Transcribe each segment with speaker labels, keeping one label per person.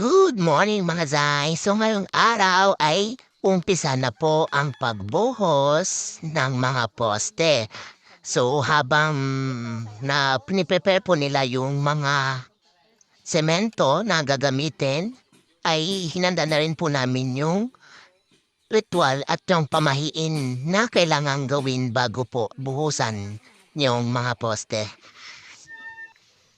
Speaker 1: Good morning mga Zay! So ngayong araw ay umpisa na po ang pagbuhos ng mga poste. So habang na piniprepare po nila yung mga semento na gagamitin, ay hinanda na rin po namin yung ritual at yung pamahiin na kailangan gawin bago po buhusan yung mga poste.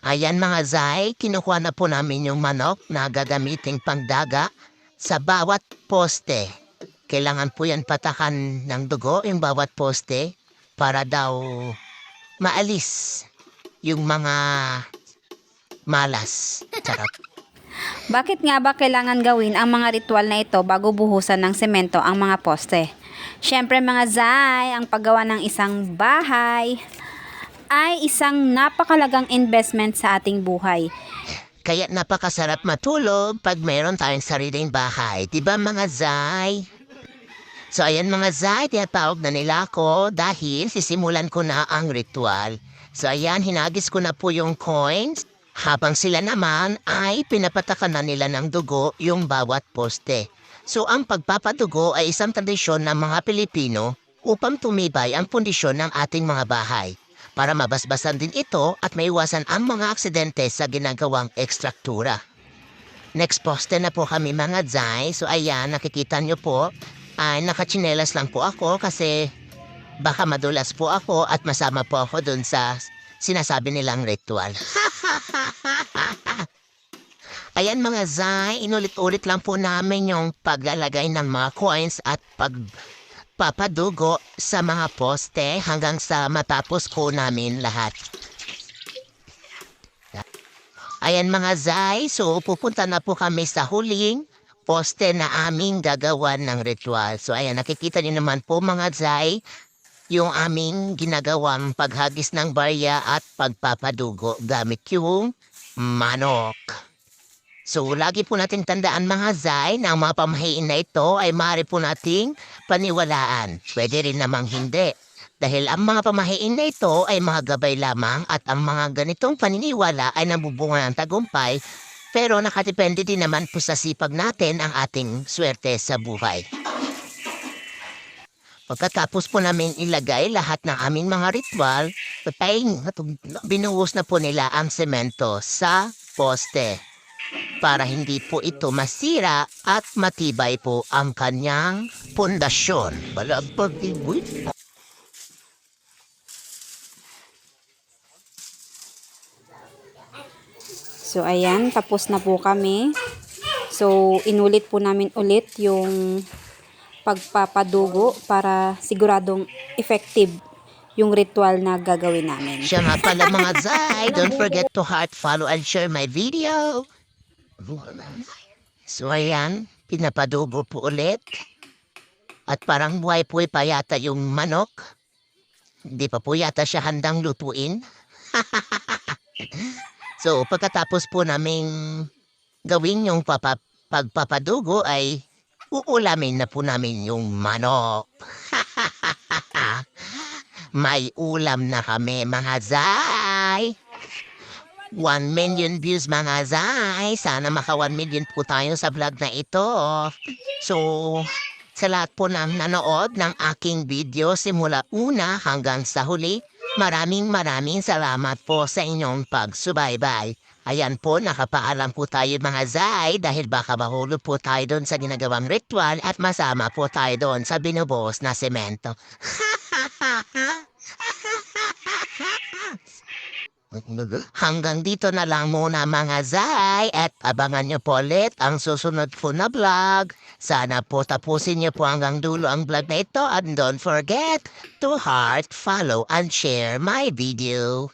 Speaker 1: Ayan mga Zay, kinukuha na po namin yung manok na gagamiting pangdaga sa bawat poste. Kailangan po yan patakan ng dugo yung bawat poste para daw maalis yung mga malas. Charot.
Speaker 2: Bakit nga ba kailangan gawin ang mga ritual na ito bago buhusan ng semento ang mga poste? Siyempre mga zay, ang paggawa ng isang bahay ay isang napakalagang investment sa ating buhay.
Speaker 1: Kaya napakasarap matulog pag mayroon tayong sariling bahay. Diba mga Zay? So ayan mga Zay, tinatawag na nila ako dahil sisimulan ko na ang ritual. So ayan, hinagis ko na po yung coins. Habang sila naman ay pinapatakan na nila ng dugo yung bawat poste. So ang pagpapadugo ay isang tradisyon ng mga Pilipino upang tumibay ang pundisyon ng ating mga bahay para mabasbasan din ito at maiwasan ang mga aksidente sa ginagawang ekstruktura. Next poste na po kami mga Zay. So ayan, nakikita nyo po, ay nakachinelas lang po ako kasi baka madulas po ako at masama po ako dun sa sinasabi nilang ritual. Ayan mga Zay, inulit-ulit lang po namin yung paglalagay ng mga coins at pagpapadugo sa mga poste hanggang sa matapos po namin lahat. Ayan mga Zay, so pupunta na po kami sa huling poste na aming gagawan ng ritual. So ayan, nakikita niyo naman po mga Zay, yung aming ginagawang paghagis ng barya at pagpapadugo gamit yung manok. So, lagi po natin tandaan mga Zay na ang mga pamahiin na ito ay maaari po nating paniwalaan. Pwede rin namang hindi. Dahil ang mga pamahiin na ito ay mga gabay lamang at ang mga ganitong paniniwala ay nabubunga ng tagumpay pero nakadepende din naman po sa sipag natin ang ating swerte sa buhay. Pagkatapos po namin ilagay lahat ng aming mga ritual, ay binuhos na po nila ang semento sa poste para hindi po ito masira at matibay po ang kanyang pundasyon. Balabag
Speaker 2: So ayan, tapos na po kami. So inulit po namin ulit yung pagpapadugo para siguradong effective yung ritual na gagawin namin.
Speaker 1: Siya nga pala mga Zay. Don't forget to heart, follow, and share my video. So ayan, pinapadugo po ulit. At parang buhay po pa yata yung manok. Hindi pa po yata siya handang lutuin. so pagkatapos po naming gawin yung papa, pagpapadugo ay uulamin na po namin yung manok. May ulam na kami, mga zay. 1 million views, mga zay. Sana maka 1 million po tayo sa vlog na ito. So, sa lahat po ng nanood ng aking video simula una hanggang sa huli, maraming maraming salamat po sa inyong pagsubaybay. Ayan po, nakapaalam po tayo mga zay dahil baka mahulog po tayo doon sa ginagawang ritual at masama po tayo doon sa binubuhos na semento. Hanggang dito na lang muna mga Zay at abangan nyo po ulit ang susunod po na vlog. Sana po tapusin nyo po hanggang dulo ang vlog na ito and don't forget to heart, follow, and share my video.